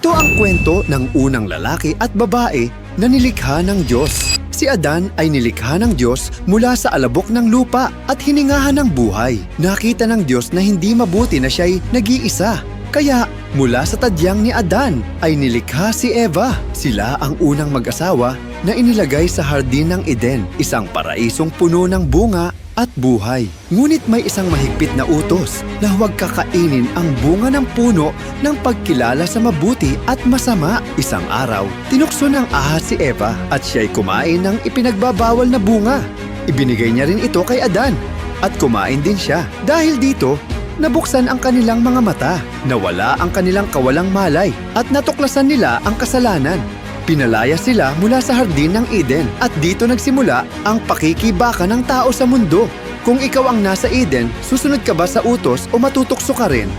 Ito ang kwento ng unang lalaki at babae na nilikha ng Diyos. Si Adan ay nilikha ng Diyos mula sa alabok ng lupa at hiningahan ng buhay. Nakita ng Diyos na hindi mabuti na siya'y nag-iisa. Kaya mula sa tadyang ni Adan ay nilikha si Eva. Sila ang unang mag-asawa na inilagay sa hardin ng Eden, isang paraisong puno ng bunga at buhay. Ngunit may isang mahigpit na utos na huwag kakainin ang bunga ng puno ng pagkilala sa mabuti at masama. Isang araw, tinukso ng ahas si Eva at siya'y kumain ng ipinagbabawal na bunga. Ibinigay niya rin ito kay Adan at kumain din siya. Dahil dito, nabuksan ang kanilang mga mata, nawala ang kanilang kawalang malay at natuklasan nila ang kasalanan. Pinalaya sila mula sa hardin ng Eden at dito nagsimula ang pakikibaka ng tao sa mundo. Kung ikaw ang nasa Eden, susunod ka ba sa utos o matutokso ka rin?